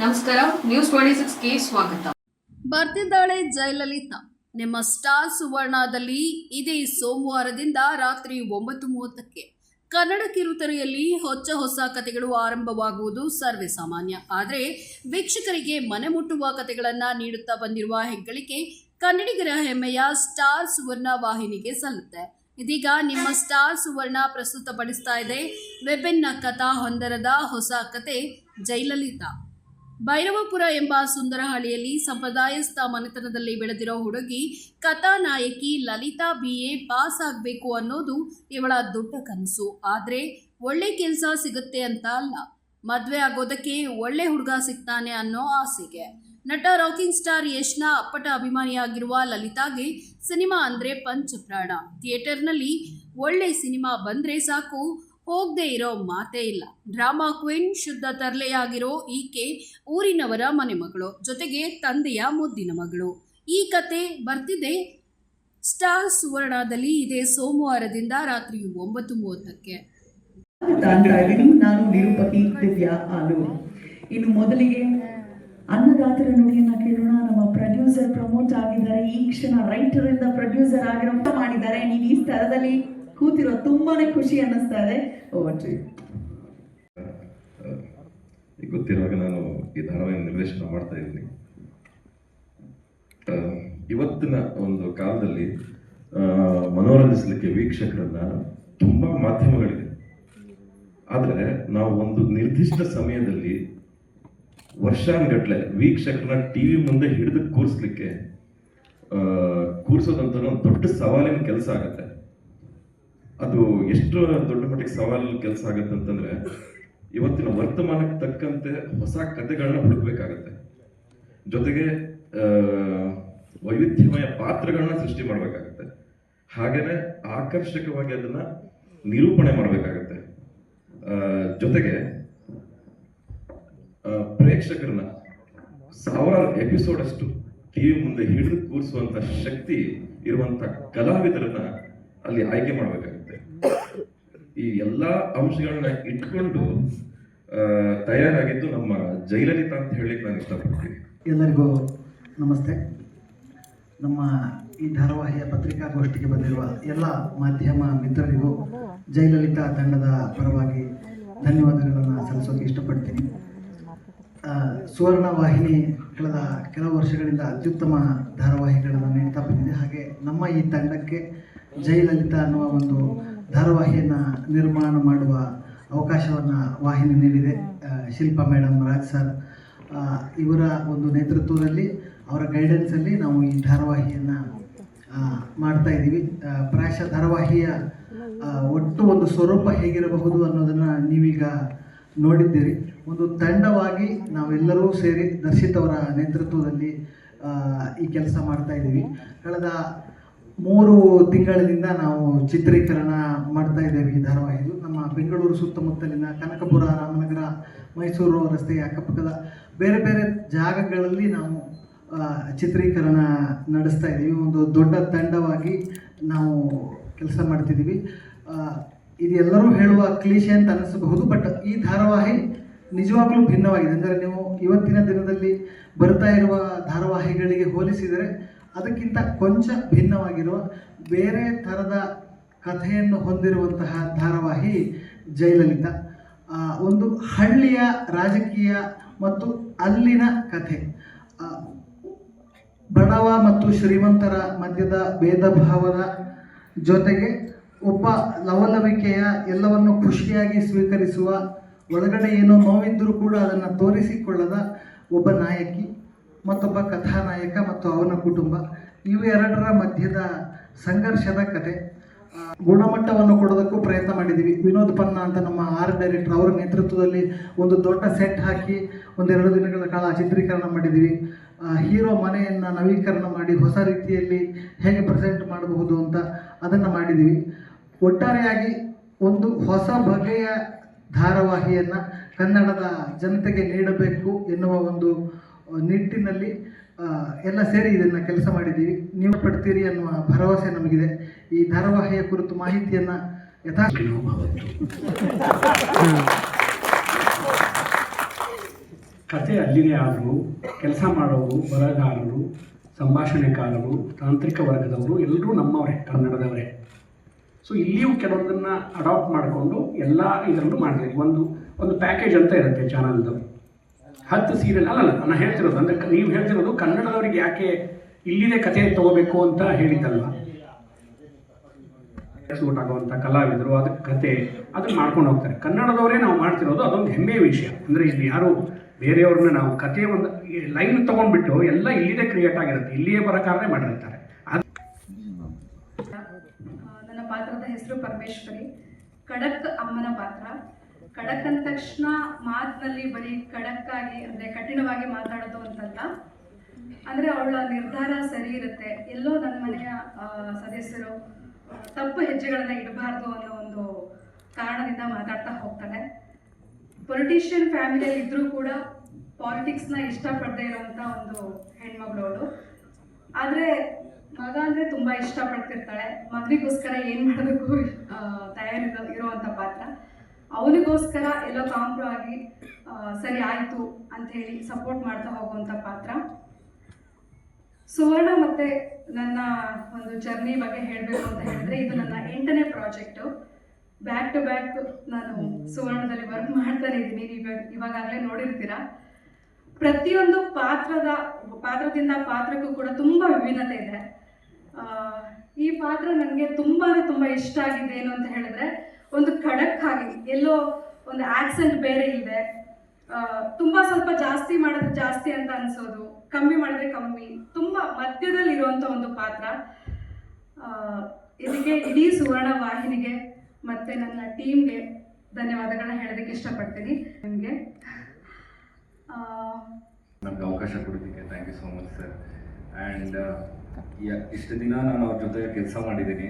ನಮಸ್ಕಾರ news twenty ಸಿಕ್ಸ್ಗೆ ಸ್ವಾಗತ. ಬರ್ತಿದ್ದಾಳೆ ಜಯಲಲಿತಾ. ನಿಮ್ಮ ಸ್ಟಾರ್ ಸುವರ್ಣದಲ್ಲಿ ಇದೇ ಸೋಮವಾರದಿಂದ ರಾತ್ರಿ ಒಂಬತ್ತು ಮೂವತ್ತಕ್ಕೆ. ಕನ್ನಡ ಕಿರುತೆರೆಯಲ್ಲಿ ಹೊಚ್ಚ ಹೊಸ ಕಥೆಗಳು ಆರಂಭವಾಗುವುದು ಸರ್ವೇ ಸಾಮಾನ್ಯ. ಆದರೆ ವೀಕ್ಷಕರಿಗೆ ಮನೆ ಮುಟ್ಟುವ ಕಥೆಗಳನ್ನು ನೀಡುತ್ತಾ ಬಂದಿರುವ ಹೆಗ್ಗಳಿಕೆ ಕನ್ನಡಿಗರ ಹೆಮ್ಮೆಯ ಸ್ಟಾರ್ ಸುವರ್ಣ ವಾಹಿನಿಗೆ ಸಲ್ಲುತ್ತೆ. ಇದೀಗ ನಿಮ್ಮ ಸ್ಟಾರ್ ಸುವರ್ಣ ಪ್ರಸ್ತುತಪಡಿಸ್ತಾ ಇದೆ ವೆಬೆನ್ನ ಕಥಾ ಹೊಂದರದ ಹೊಸ ಕತೆ ಜಯಲಲಿತಾ. ಭೈರವಪುರ ಎಂಬ ಸುಂದರ ಹಳ್ಳಿಯಲ್ಲಿ ಸಂಪ್ರದಾಯಸ್ಥ ಮನೆತನದಲ್ಲಿ ಬೆಳೆದಿರೋ ಹುಡುಗಿ ಕಥಾನಾಯಕಿ ಲಲಿತಾ ಬಿ ಎ ಪಾಸ್ ಆಗಬೇಕು ಅನ್ನೋದು ಇವಳ ದೊಡ್ಡ ಕನಸು. ಆದರೆ ಒಳ್ಳೆ ಕೆಲಸ ಸಿಗುತ್ತೆ ಅಂತ ಅಲ್ಲ. ಮದುವೆ ಆಗೋದಕ್ಕೆ ಒಳ್ಳೆ ಹುಡುಗ ಸಿಗ್ತಾನೆ ಅನ್ನೋ ಆಸೆಗೆ. ನಟ ರಾಕಿಂಗ್ ಸ್ಟಾರ್ ಯಶ್ನ ಅಪ್ಪಟ ಅಭಿಮಾನಿಯಾಗಿರುವ ಲಲಿತಾಗೆ ಸಿನಿಮಾ ಅಂದರೆ ಪಂಚಪ್ರಾಣ. ಥಿಯೇಟರ್ನಲ್ಲಿ ಒಳ್ಳೆ ಸಿನಿಮಾ ಬಂದರೆ ಸಾಕು ಹೋಗದೆ ಇರೋ ಮಾತೇ ಇಲ್ಲ. ಡ್ರಾಮಾ ಕ್ವೀನ್ ಶುದ್ಧ ತರಲೆಯಾಗಿರೋ ಈಕೆ ಊರಿನವರ ಮನೆ ಮಗಳು, ಜೊತೆಗೆ ತಂದೆಯ ಮುದ್ದಿನ ಮಗಳು. ಈ ಕತೆ ಬರ್ತಿದೆ ಸ್ಟಾರ್ ಸುವರ್ಣದಲ್ಲಿ ಇದೇ ಸೋಮವಾರದಿಂದ ರಾತ್ರಿ ಒಂಬತ್ತು ಮೂವತ್ತಕ್ಕೆ. ನಾನು ದಿವ್ಯಾ ಇನ್ನು ಮೊದಲಿಗೆ ಅನ್ನದಾತರ ನುಡಿಯನ್ನ ಕೇಳೋಣ. ನಮ್ಮ ಪ್ರೊಡ್ಯೂಸರ್ ಪ್ರಮೋಟ್ ಆಗಿದ್ದಾರೆ. ಈ ಕ್ಷಣ ರೈಟರ್ ಇಂದ ಪ್ರೊಡ್ಯೂಸರ್ ಆಗಿರೋ ಮಾಡಿದ್ದಾರೆ. ನೀವು ಈ ಸ್ಥಳದಲ್ಲಿ ಕೂತಿರೋ ತುಂಬಾನೇ ಖುಷಿ ಅನ್ನಿಸ್ತಾ ಇದೆ. ಗೊತ್ತಿರುವಾಗ ನಾನು ಈ ಧಾರಾವಾಹಿ ನಿರ್ದೇಶನ ಮಾಡ್ತಾ ಇದ್ದೀನಿ. ಇವತ್ತಿನ ಒಂದು ಕಾಲದಲ್ಲಿ ಮನೋರಂಜಿಸಲಿಕ್ಕೆ ವೀಕ್ಷಕರನ್ನ ತುಂಬಾ ಮಾಧ್ಯಮಗಳಿದೆ. ಆದರೆ ನಾವು ಒಂದು ನಿರ್ದಿಷ್ಟ ಸಮಯದಲ್ಲಿ ವರ್ಷಾನುಗಟ್ಲೆ ವೀಕ್ಷಕರನ್ನ ಟಿವಿ ಮುಂದೆ ಹಿಡಿದು ಕೂರಿಸ್ಲಿಕ್ಕೆ ಕೂರಿಸೋದಂತ ದೊಡ್ಡ ಸವಾಲಿನ ಕೆಲಸ ಆಗತ್ತೆ. ಅದು ಎಷ್ಟು ದೊಡ್ಡ ಮಟ್ಟಿಗೆ ಸವಾಲು ಕೆಲಸ ಆಗುತ್ತೆ ಅಂತಂದ್ರೆ, ಇವತ್ತಿನ ವರ್ತಮಾನಕ್ಕೆ ತಕ್ಕಂತೆ ಹೊಸ ಕಥೆಗಳನ್ನ ಹುಡುಕ್ಬೇಕಾಗತ್ತೆ. ಜೊತೆಗೆ ವೈವಿಧ್ಯಮಯ ಪಾತ್ರಗಳನ್ನ ಸೃಷ್ಟಿ ಮಾಡಬೇಕಾಗತ್ತೆ. ಹಾಗೇನೆ ಆಕರ್ಷಕವಾಗಿ ಅದನ್ನ ನಿರೂಪಣೆ ಮಾಡಬೇಕಾಗತ್ತೆ. ಜೊತೆಗೆ ಪ್ರೇಕ್ಷಕರನ್ನ ಸಾವಿರಾರು ಎಪಿಸೋಡ್ ಅಷ್ಟು ಟಿವಿ ಮುಂದೆ ಹಿಡಿದು ಕೂರಿಸುವಂತ ಶಕ್ತಿ ಇರುವಂತ ಕಲಾವಿದರನ್ನ ಅಲ್ಲಿ ಆಯ್ಕೆ ಮಾಡಬೇಕಾಗುತ್ತೆ. ಈ ಎಲ್ಲಾ ಅಂಶಗಳನ್ನ ಇಟ್ಕೊಂಡು ತಯಾರಾಗಿದ್ದು ನಮ್ಮ ಜಯಲಲಿತಾ ಅಂತ ಹೇಳಿ ನಾನು ಇಷ್ಟಪಡ್ತೀನಿ. ಎಲ್ಲರಿಗೂ ನಮಸ್ತೆ. ನಮ್ಮ ಈ ಧಾರಾವಾಹಿಯ ಪತ್ರಿಕಾಗೋಷ್ಠಿಗೆ ಬಂದಿರುವ ಎಲ್ಲ ಮಾಧ್ಯಮ ಮಿತ್ರರಿಗೂ ಜಯಲಲಿತಾ ತಂಡದ ಪರವಾಗಿ ಧನ್ಯವಾದಗಳನ್ನು ಸಲ್ಲಿಸೋಕೆ ಇಷ್ಟಪಡ್ತೀನಿ. ಸುವರ್ಣ ವಾಹಿನಿ ಕಳೆದ ಕೆಲವು ವರ್ಷಗಳಿಂದ ಅತ್ಯುತ್ತಮ ಧಾರಾವಾಹಿಗಳನ್ನು ನೀಡ್ತಾ ಬಂದಿದೆ. ಹಾಗೆ ನಮ್ಮ ಈ ತಂಡಕ್ಕೆ ಜಯಲಲಿತಾ ಅನ್ನುವ ಒಂದು ಧಾರಾವಾಹಿಯನ್ನು ನಿರ್ಮಾಣ ಮಾಡುವ ಅವಕಾಶವನ್ನು ವಾಹಿನಿ ನೀಡಿದೆ ಶಿಲ್ಪಾ ಮೇಡಮ್ ರಾಜ್ ಸರ್. ಇವರ ಒಂದು ನೇತೃತ್ವದಲ್ಲಿ, ಅವರ ಗೈಡೆನ್ಸಲ್ಲಿ ನಾವು ಈ ಧಾರಾವಾಹಿಯನ್ನು ಮಾಡ್ತಾ ಇದ್ದೀವಿ. ಪ್ರಾಯಶಃ ಧಾರಾವಾಹಿಯ ಒಟ್ಟು ಒಂದು ಸ್ವರೂಪ ಹೇಗಿರಬಹುದು ಅನ್ನೋದನ್ನು ನೀವೀಗ ನೋಡಿದ್ದೀರಿ. ಒಂದು ತಂಡವಾಗಿ ನಾವೆಲ್ಲರೂ ಸೇರಿ ದರ್ಶಿತ್ ಅವರ ನೇತೃತ್ವದಲ್ಲಿ ಈ ಕೆಲಸ ಮಾಡ್ತಾ ಇದ್ದೀವಿ. ಕಳೆದ ಮೂರು ತಿಂಗಳಿನಿಂದ ನಾವು ಚಿತ್ರೀಕರಣ ಮಾಡ್ತಾ ಇದ್ದೇವೆ ಈ ಧಾರಾವಾಹಿದು ನಮ್ಮ ಬೆಂಗಳೂರು ಸುತ್ತಮುತ್ತಲಿನ ಕನಕಪುರ, ರಾಮನಗರ, ಮೈಸೂರು ರಸ್ತೆಯ ಅಕ್ಕಪಕ್ಕದ ಬೇರೆ ಬೇರೆ ಜಾಗಗಳಲ್ಲಿ ನಾವು ಚಿತ್ರೀಕರಣ ನಡೆಸ್ತಾ ಇದ್ದೀವಿ. ಒಂದು ದೊಡ್ಡ ತಂಡವಾಗಿ ನಾವು ಕೆಲಸ ಮಾಡ್ತಿದ್ದೀವಿ. ಇದೆಲ್ಲರೂ ಹೇಳುವ ಕ್ಲೀಶೆ ಅಂತ ಅನಿಸಬಹುದು, ಬಟ್ ಈ ಧಾರಾವಾಹಿ ನಿಜವಾಗ್ಲೂ ಭಿನ್ನವಾಗಿದೆ. ಅಂದರೆ ನೀವು ಇವತ್ತಿನ ದಿನದಲ್ಲಿ ಬರ್ತಾ ಇರುವ ಧಾರಾವಾಹಿಗಳಿಗೆ ಹೋಲಿಸಿದರೆ ಅದಕ್ಕಿಂತ ಕೊಂಚ ಭಿನ್ನವಾಗಿರುವ ಬೇರೆ ಥರದ ಕಥೆಯನ್ನು ಹೊಂದಿರುವಂತಹ ಧಾರಾವಾಹಿ ಜಯಲಲಿತಾ. ಒಂದು ಹಳ್ಳಿಯ ರಾಜಕೀಯ ಮತ್ತು ಅಲ್ಲಿನ ಕಥೆ. ಬಡವ ಮತ್ತು ಶ್ರೀಮಂತರ ಮಧ್ಯದ ಭೇದ ಭಾವದ ಜೊತೆಗೆ ಒಬ್ಬ ಲವಲವಿಕೆಯ ಎಲ್ಲವನ್ನು ಖುಷಿಯಾಗಿ ಸ್ವೀಕರಿಸುವ, ಒಳಗಡೆ ಏನೋ ನೋವಿದ್ದರೂ ಕೂಡ ಅದನ್ನು ತೋರಿಸಿಕೊಳ್ಳದ ಒಬ್ಬ ನಾಯಕಿ. ಮತ್ತೊಬ್ಬ ಕಥಾನಾಯಕ ಮತ್ತು ಅವನ ಕುಟುಂಬ, ಇವು ಎರಡರ ಮಧ್ಯದ ಸಂಘರ್ಷದ ಕತೆ. ಗುಣಮಟ್ಟವನ್ನು ಕೊಡೋದಕ್ಕೂ ಪ್ರಯತ್ನ ಮಾಡಿದ್ದೀವಿ. ವಿನೋದ್ ಪನ್ನ ಅಂತ ನಮ್ಮ ಆರ್ ಡೈರೆಕ್ಟರ್ ಅವರ ನೇತೃತ್ವದಲ್ಲಿ ಒಂದು ದೊಡ್ಡ ಸೆಟ್ ಹಾಕಿ ಒಂದೆರಡು ದಿನಗಳ ಕಾಲ ಚಿತ್ರೀಕರಣ ಮಾಡಿದ್ದೀವಿ. ಹೀರೋ ಮನೆಯನ್ನು ನವೀಕರಣ ಮಾಡಿ ಹೊಸ ರೀತಿಯಲ್ಲಿ ಹೇಗೆ ಪ್ರೆಸೆಂಟ್ ಮಾಡಬಹುದು ಅಂತ ಅದನ್ನು ಮಾಡಿದ್ದೀವಿ. ಒಟ್ಟಾರೆಯಾಗಿ ಒಂದು ಹೊಸ ಬಗೆಯ ಧಾರಾವಾಹಿಯನ್ನು ಕನ್ನಡದ ಜನತೆಗೆ ನೀಡಬೇಕು ಎನ್ನುವ ಒಂದು ನಿಟ್ಟಿನಲ್ಲಿ ಎಲ್ಲ ಸೇರಿ ಇದನ್ನು ಕೆಲಸ ಮಾಡಿದ್ದೀವಿ. ನೀವು ಪಡ್ತೀರಿ ಅನ್ನುವ ಭರವಸೆ ನಮಗಿದೆ. ಈ ಧಾರಾವಾಹಿಯ ಕುರಿತು ಮಾಹಿತಿಯನ್ನು ಯಥಾ ಕತೆ ಅಲ್ಲಿನೇ ಆದರೂ, ಕೆಲಸ ಮಾಡೋರು, ಬರಹಗಾರರು ಸಂಭಾಷಣೆಕಾರರು ತಾಂತ್ರಿಕ ವರ್ಗದವರು ಎಲ್ಲರೂ ನಮ್ಮವರೇ, ಕನ್ನಡದವರೇ. ಸೊ ಇಲ್ಲಿಯೂ ಕೆಲವೊಂದನ್ನು ಅಡಾಪ್ಟ್ ಮಾಡಿಕೊಂಡು ಎಲ್ಲ ಇದರಲ್ಲೂ ಮಾಡಬೇಕು ಒಂದು ಒಂದು ಪ್ಯಾಕೇಜ್ ಅಂತ ಇರುತ್ತೆ ಚಾನಲ್ದು. ಹತ್ತು ಸೀರಿಯಲ್ ಅಲ್ಲ ನಾನು ಹೇಳ್ತಿರೋದು, ಅಂದರೆ ನೀವು ಹೇಳ್ತಿರೋದು ಕನ್ನಡದವರಿಗೆ ಯಾಕೆ ಇಲ್ಲಿದೆ ಕತೆ ತಗೋಬೇಕು ಅಂತ ಹೇಳಿದ್ದಲ್ವ ಸೂಟ್ ಆಗುವಂಥ ಕಲಾವಿದರು ಅದಕ್ಕೆ ಕತೆ ಅದನ್ನ ಮಾಡ್ಕೊಂಡು ಹೋಗ್ತಾರೆ. ಕನ್ನಡದವರೇ ನಾವು ಮಾಡ್ತಿರೋದು ಅದೊಂದು ಹೆಮ್ಮೆಯ ವಿಷಯ. ಅಂದರೆ ಇಲ್ಲಿ ಯಾರು ಬೇರೆಯವ್ರನ್ನ ನಾವು ಕತೆ ಒಂದು ಲೈನ್ ತೊಗೊಂಡ್ಬಿಟ್ಟು ಎಲ್ಲ ಇಲ್ಲಿದೆ ಕ್ರಿಯೇಟ್ ಆಗಿರುತ್ತೆ. ಇಲ್ಲಿಯೇ ಬರೋಕಾರನೇ ಮಾಡಿರ್ತಾರೆ. ಅದು ನನ್ನ ಪಾತ್ರದ ಹೆಸರು ಪರಮೇಶ್ವರಿ. ಖಡಕ್ ಅಮ್ಮನ ಪಾತ್ರ. ಖಡಕ್ ಅಂದ ತಕ್ಷಣ ಮಾತಿನಲ್ಲಿ ಬರೀ ಖಡಕ್ಕಾಗಿ ಅಂದರೆ ಕಠಿಣವಾಗಿ ಮಾತಾಡೋದು ಅಂತಲ್ಲ. ಅಂದರೆ ಅವಳ ನಿರ್ಧಾರ ಸರಿ ಇರುತ್ತೆ. ಎಲ್ಲೋ ನನ್ನ ಮನೆಯ ಸದಸ್ಯರು ತಪ್ಪು ಹೆಜ್ಜೆಗಳನ್ನು ಇಡಬಾರ್ದು ಅನ್ನೋ ಒಂದು ಕಾರಣದಿಂದ ಮಾತಾಡ್ತಾ ಹೋಗ್ತಾಳೆ. ಪೊಲಿಟಿಷಿಯನ್ ಫ್ಯಾಮಿಲಿಯಲ್ಲಿ ಇದ್ದರೂ ಕೂಡ ಪಾಲಿಟಿಕ್ಸ್ನ ಇಷ್ಟಪಡದೇ ಇರೋವಂಥ ಒಂದು ಹೆಣ್ಮಗಳು ಅವಳು. ಆದರೆ ಮಗ ಅಂದರೆ ತುಂಬ ಇಷ್ಟಪಡ್ತಿರ್ತಾಳೆ. ಮಗನಿಗೋಸ್ಕರ ಏನು ಮಾಡಬೇಕು ತಯಾರಿ ಇರುವಂಥ ಪಾತ್ರ. ಅವನಿಗೋಸ್ಕರ ಎಲ್ಲೋ ಕಾಂಪ್ರೋ ಆಗಿ ಸರಿ ಆಯಿತು ಹೇಳಿ ಸಪೋರ್ಟ್ ಮಾಡ್ತಾ ಹೋಗುವಂಥ ಪಾತ್ರ. ಸುವರ್ಣ ಮತ್ತೆ ನನ್ನ ಒಂದು ಜರ್ನಿ ಬಗ್ಗೆ ಹೇಳಬೇಕು ಅಂತ ಹೇಳಿದ್ರೆ, ಇದು ನನ್ನ ಎಂಟನೇ ಪ್ರಾಜೆಕ್ಟು ಬ್ಯಾಕ್ ಟು ಬ್ಯಾಕ್ ನಾನು ಸುವರ್ಣದಲ್ಲಿ ವರ್ಕ್ ಮಾಡ್ತಾನೆ ಇದ್ದೀನಿ. ಇವಾಗ, ಇವಾಗಾಗಲೇ ನೋಡಿರ್ತೀರಾ. ಪ್ರತಿಯೊಂದು ಪಾತ್ರದ, ಪಾತ್ರದಿಂದ ಪಾತ್ರಕ್ಕೂ ಕೂಡ ತುಂಬ ವಿಭಿನ್ನತೆ ಇದೆ. ಈ ಪಾತ್ರ ನನಗೆ ತುಂಬಾ ತುಂಬ ಇಷ್ಟ ಆಗಿದೆ ಏನು ಅಂತ ಹೇಳಿದ್ರೆ ಒಂದು ಖಡಕ್ ಆಗಿ ಎಲ್ಲೋ ಒಂದು ಆಕ್ಸೆಂಟ್ ಬೇರೆ ಇದೆ. ತುಂಬಾ ಸ್ವಲ್ಪ ಜಾಸ್ತಿ ಮಾಡಿದ್ರೆ ಜಾಸ್ತಿ ಅಂತ ಅನ್ಸೋದು, ಕಮ್ಮಿ ಮಾಡಿದ್ರೆ ಕಮ್ಮಿ, ತುಂಬಾ ಮಧ್ಯದಲ್ಲಿ ಇರುವಂತ ಒಂದು ಪಾತ್ರ. ಇದಕ್ಕೆ ಇಡೀ ಸುವರ್ಣ ವಾಹಿನಿಗೆ ಮತ್ತೆ ನನ್ನ ಟೀಮ್ಗೆ ಧನ್ಯವಾದಗಳನ್ನ ಹೇಳೋದಕ್ಕೆ ಇಷ್ಟಪಡ್ತೀನಿ. ನಿಮಗೆ? ನಮ್ಗೆ ಅವಕಾಶ ಕೊಡೋದಕ್ಕೆ thank you so much sir and ಇಷ್ಟು ದಿನ ನಾನು ಅವ್ರ ಜೊತೆ ಕೆಲಸ ಮಾಡಿದ್ದೀನಿ.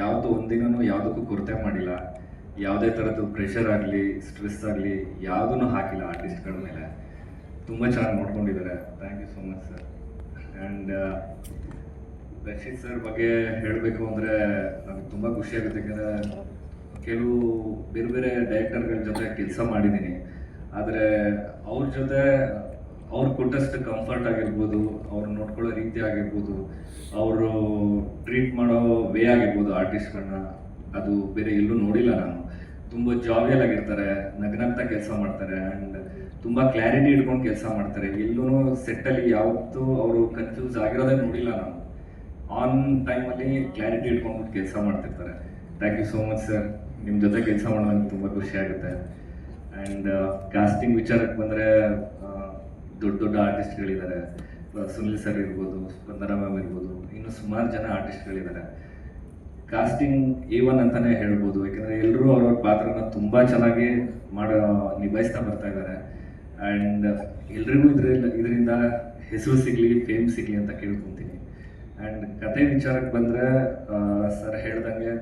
ಯಾವುದು ಒಂದಿನೂ ಯಾವುದಕ್ಕೂ ಕೊರತೆ ಮಾಡಿಲ್ಲ. ಯಾವುದೇ ಥರದ್ದು ಪ್ರೆಷರ್ ಆಗಲಿ ಸ್ಟ್ರೆಸ್ ಆಗಲಿ ಯಾವುದೂ ಹಾಕಿಲ್ಲ ಆರ್ಟಿಸ್ಟ್ಗಳ ಮೇಲೆ. ತುಂಬ ಚೆನ್ನಾಗಿ ನೋಡ್ಕೊಂಡಿದ್ದಾರೆ. Thank you so much sir and Rakshit sir ಬಗ್ಗೆ ಹೇಳಬೇಕು ಅಂದರೆ ನನಗೆ ತುಂಬ ಖುಷಿ ಆಗುತ್ತೆ. ಯಾಕಂದರೆ ಕೆಲವು ಬೇರೆ ಬೇರೆ ಡೈರೆಕ್ಟರ್ಗಳ ಜೊತೆ ಕೆಲಸ ಮಾಡಿದ್ದೀನಿ. ಆದರೆ ಅವ್ರ ಜೊತೆ ಅವ್ರು ಕೊಟ್ಟಷ್ಟು ಕಂಫರ್ಟ್ ಆಗಿರ್ಬೋದು, ಅವ್ರು ನೋಡ್ಕೊಳ್ಳೋ ರೀತಿ ಆಗಿರ್ಬೋದು, ಅವರು ಟ್ರೀಟ್ ಮಾಡೋ ವೇ ಆಗಿರ್ಬೋದು ಆರ್ಟಿಸ್ಟ್ಗಳನ್ನ ಅದು ಬೇರೆ ಎಲ್ಲೂ ನೋಡಿಲ್ಲ ನಾನು. ತುಂಬ ಜಾವಿಯಲ್ ಆಗಿರ್ತಾರೆ, ನಗ್ನಗ್ತಾ ಕೆಲಸ ಮಾಡ್ತಾರೆ ಆ್ಯಂಡ್ ತುಂಬ ಕ್ಲಾರಿಟಿ ಇಟ್ಕೊಂಡು ಕೆಲಸ ಮಾಡ್ತಾರೆ. ಎಲ್ಲೂ ಸೆಟ್ಟಲ್ಲಿ ಯಾವತ್ತೂ ಅವರು ಕನ್ಫ್ಯೂಸ್ ಆಗಿರೋದೇ ನೋಡಿಲ್ಲ ನಾನು. ಆನ್ ಟೈಮಲ್ಲಿ ಕ್ಲಾರಿಟಿ ಇಟ್ಕೊಂಡು ಕೆಲಸ ಮಾಡ್ತಿರ್ತಾರೆ. Thank you so much sir ನಿಮ್ಮ ಜೊತೆ ಕೆಲಸ ಮಾಡೋದು ತುಂಬ ಖುಷಿ ಆಗುತ್ತೆ. ಆ್ಯಂಡ್ ಕಾಸ್ಟಿಂಗ್ ವಿಚಾರಕ್ಕೆ ಬಂದರೆ ದೊಡ್ಡ ದೊಡ್ಡ ಆರ್ಟಿಸ್ಟ್ಗಳಿದ್ದಾರೆ ಸುನಿಲ್ ಸರ್ ಇರ್ಬೋದು, ಸ್ಪಂದನ ಮ್ಯಾಮ್ ಇರ್ಬೋದು, ಇನ್ನು ಸುಮಾರು ಜನ ಆರ್ಟಿಸ್ಟ್ಗಳಿದ್ದಾರೆ ಕಾಸ್ಟಿಂಗ್ ಎ ಒನ್ ಅಂತಾನೆ ಹೇಳ್ಬೋದು. ಯಾಕಂದರೆ ಎಲ್ಲರೂ ಅವ್ರವ್ರ ಪಾತ್ರನ ತುಂಬ ಚೆನ್ನಾಗಿ ಮಾಡೋ, ನಿಭಾಯಿಸ್ತಾ ಬರ್ತಾ ಇದ್ದಾರೆ ಆ್ಯಂಡ್ ಎಲ್ರಿಗೂ ಇದರಿಂದ ಇದರಿಂದ ಹೆಸರು ಸಿಗಲಿ ಫೇಮ್ ಸಿಗಲಿ ಅಂತ ಕೇಳ್ಕೊತೀನಿ. ಆ್ಯಂಡ್ ಕತೆ ವಿಚಾರಕ್ಕೆ ಬಂದರೆ ಸರ್ ಹೇಳ್ದಂಗೆ,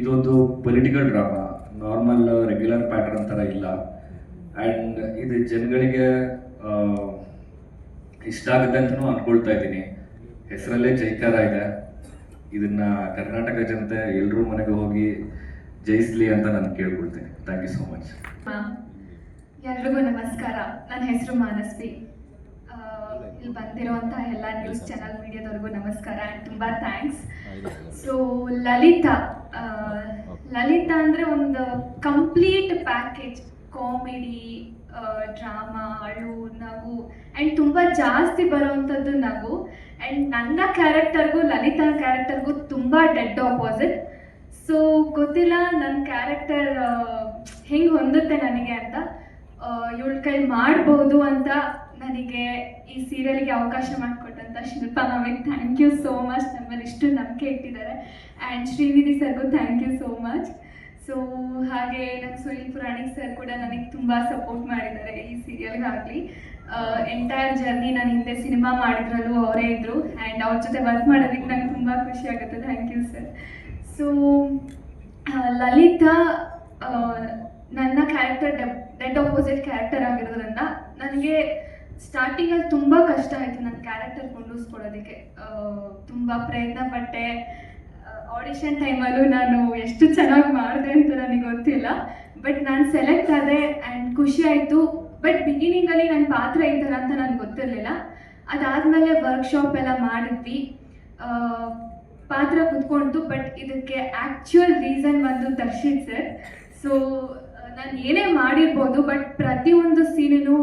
ಇದೊಂದು political drama normal regular pattern ಥರ ಇಲ್ಲ. ಆ್ಯಂಡ್ ಇದು ಜನಗಳಿಗೆ ಇಷ್ಟ ಆಗುತ್ತೆ ಅಂತಲೂ ಅಂದ್ಕೊಳ್ತಾ ಇದ್ದೀನಿ. ಹೆಸರಲ್ಲೇ ಜೈಕಾರ ಇದೆ. ಇದನ್ನ ಕರ್ನಾಟಕ ಜನತೆ ಎಲ್ಲರೂ ಮನೆಗೆ ಹೋಗಿ ಜಯಿಸ್ಲಿ ಅಂತ ನಾನು ಕೇಳ್ಕೊಳ್ತೀನಿ. ಥ್ಯಾಂಕ್ ಯು ಸೋ ಮಚ್ ಎಲ್ರಿಗೂ ನಮಸ್ಕಾರ. ನನ್ನ ಹೆಸರು ಮಾನಸ್ವಿ. ಇಲ್ಲಿ ಬಂದಿರುವಂಥ ಎಲ್ಲ ನ್ಯೂಸ್ ಚಾನಲ್ ಮೀಡಿಯಾದವರೆಗೂ ನಮಸ್ಕಾರ ಆ್ಯಂಡ್ ತುಂಬ ಥ್ಯಾಂಕ್ಸ್ ಸೊ ಲಲಿತಾ ಲಲಿತಾ ಅಂದರೆ ಒಂದು ಕಂಪ್ಲೀಟ್ ಪ್ಯಾಕೇಜ್ ಕಾಮಿಡಿ ಡ್ರಾಮಾ, ಅಳು, ನಗು ಆ್ಯಂಡ್ ತುಂಬ ಜಾಸ್ತಿ ಬರುವಂಥದ್ದು ನಗು. ಆ್ಯಂಡ್ ನನ್ನ ಕ್ಯಾರೆಕ್ಟರ್ಗೂ ಲಲಿತಾ ಕ್ಯಾರೆಕ್ಟರ್ಗೂ ತುಂಬ ಡೆಡ್ ಆಪೋಸಿಟ್ ಸೊ ಗೊತ್ತಿಲ್ಲ ನನ್ನ ಕ್ಯಾರೆಕ್ಟರ್ ಹೆಂಗೆ ಹೊಂದುತ್ತೆ ನನಗೆ ಅಂತ. ಇವಳ ಕೈ ಮಾಡ್ಬೋದು ಅಂತ ನನಗೆ ಈ ಸೀರಿಯಲ್ಗೆ ಅವಕಾಶ ಮಾಡಿಕೊಟ್ಟಂಥ ಶಿಲ್ಪಾ ನಮಗೆ ಥ್ಯಾಂಕ್ ಯು ಸೋ ಮಚ್ ಮೇಲೆ ಇಷ್ಟು ನಂಬಿಕೆ ಇಟ್ಟಿದ್ದಾರೆ. And Srinidhi ಸರ್ಗೂ thank you so much so ಹಾಗೆ ನಮ್ಮ ಸುನಿಲ್ ಪುರಾಣಿಕ್ ಸರ್ ಕೂಡ ನನಗೆ ತುಂಬ ಸಪೋರ್ಟ್ ಮಾಡಿದ್ದಾರೆ ಈ ಸೀರಿಯಲ್ಗಾಗಲಿ ಎಂಟೈರ್ ಜರ್ನಿ ನಾನು ಹಿಂದೆ ಸಿನಿಮಾ ಮಾಡಿದ್ರಲ್ಲೂ ಅವರೇ ಇದ್ದರು ಆ್ಯಂಡ್ ಅವ್ರ ಜೊತೆ ವರ್ಕ್ ಮಾಡೋದಕ್ಕೆ ನಂಗೆ ತುಂಬ ಖುಷಿ ಆಗುತ್ತೆ. Thank you sir so Lalitha ನನ್ನ ಕ್ಯಾರೆಕ್ಟರ್ ಡೆಡ್ ಅಪೋಸಿಟ್ ಕ್ಯಾರೆಕ್ಟರ್ ಆಗಿರೋದ್ರಿಂದ ನನಗೆ ಸ್ಟಾರ್ಟಿಂಗಲ್ಲಿ ತುಂಬ ಕಷ್ಟ ಆಯಿತು ನನ್ನ ಕ್ಯಾರೆಕ್ಟರ್ ಕೊಂಡಿಸ್ಕೊಳ್ಳೋದಕ್ಕೆ. ತುಂಬ ಪ್ರಯತ್ನ ಪಟ್ಟೆ. ಆಡಿಷನ್ ಟೈಮಲ್ಲೂ ನಾನು ಎಷ್ಟು ಚೆನ್ನಾಗಿ ಮಾಡಿದೆ ಅಂತ ನನಗೆ ಗೊತ್ತಿಲ್ಲ. ಬಟ್ ನಾನು ಸೆಲೆಕ್ಟ್ ಆದೆ ಆ್ಯಂಡ್ ಖುಷಿ ಆಯಿತು. ಬಟ್ ಬಿಗಿನಿಂಗಲ್ಲಿ ನನ್ನ ಪಾತ್ರ ಈ ಥರ ಅಂತ ನನಗೆ ಗೊತ್ತಿರಲಿಲ್ಲ. ಅದಾದಮೇಲೆ ವರ್ಕ್ಶಾಪ್ ಎಲ್ಲ ಮಾಡಿದ್ವಿ. ಪಾತ್ರ ಕುತ್ಕೊಂಡು ಬಟ್ ಇದಕ್ಕೆ ಆ್ಯಕ್ಚುಯಲ್ ರೀಸನ್ ಬಂದು ದರ್ಶಿತ್ ಸರ್ ಸೊ ನಾನು ಏನೇ ಮಾಡಿರ್ಬೋದು ಬಟ್ ಪ್ರತಿಯೊಂದು ಸೀನೂ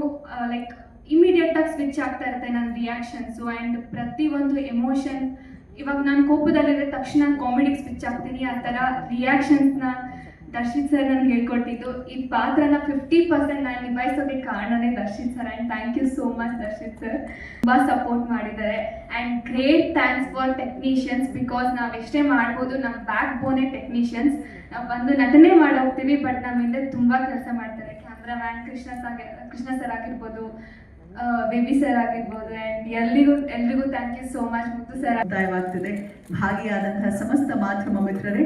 ಲೈಕ್ ಇಮಿಡಿಯೇಟಾಗಿ ಸ್ವಿಚ್ ಆಗ್ತಾ ಇರುತ್ತೆ ನನ್ನ ರಿಯಾಕ್ಷನ್ಸು ಆ್ಯಂಡ್ ಪ್ರತಿಯೊಂದು ಎಮೋಷನ್ ಇವಾಗ ನಾನು ಕೋಪದಲ್ಲಿರೋ ತಕ್ಷಣ ಕಾಮಿಡಿಗೆ ಸ್ವಿಚ್ ಆಗ್ತೀನಿ ಆ ಥರ ರಿಯಾಕ್ಷನ್ಸ್ನ ದರ್ಶಿತ್ ಸರ್ ನನಗೆ ಹೇಳ್ಕೊಟ್ಟಿದ್ದು. ಈ ಪಾತ್ರನ ಫಿಫ್ಟಿ ಪರ್ಸೆಂಟ್ ನಾನು ನಿಭಾಯಿಸೋದಕ್ಕೆ ಕಾರಣನೇ Darshith sir and thank you so much Darshith sir ತುಂಬ ಸಪೋರ್ಟ್ ಮಾಡಿದ್ದಾರೆ. And great thanks for technicians because ನಾವು ಎಷ್ಟೇ ಮಾಡ್ಬೋದು ನಮ್ಮ ಬ್ಯಾಕ್ ಬೋನೇ ಟೆಕ್ನಿಷಿಯನ್ಸ್ ನಾವು ಬಂದು ನಟನೆ ಮಾಡೋಗ್ತೀವಿ ಬಟ್ ನಮ್ಮಿಂದ ತುಂಬ ಕೆಲಸ ಮಾಡ್ತಾರೆ. ಕ್ಯಾಮ್ರಾಮ್ಯಾನ್ ಕೃಷ್ಣ ಸಾಗ, ಕೃಷ್ಣ ಸರ್ ಆಗಿರ್ಬೋದು ಬೇಬಿ ಸರ್ ಆಗಿರ್ಬೋದು ಆ್ಯಂಡ್ ಎಲ್ರಿಗೂ ಎಲ್ರಿಗೂ thank you so much Muttu sir ಮುಕ್ತಾಯವಾಗ್ತಿದೆ. ಭಾಗಿಯಾದಂತಹ ಸಮಸ್ತ ಮಾಧ್ಯಮ ಮಿತ್ರರೇ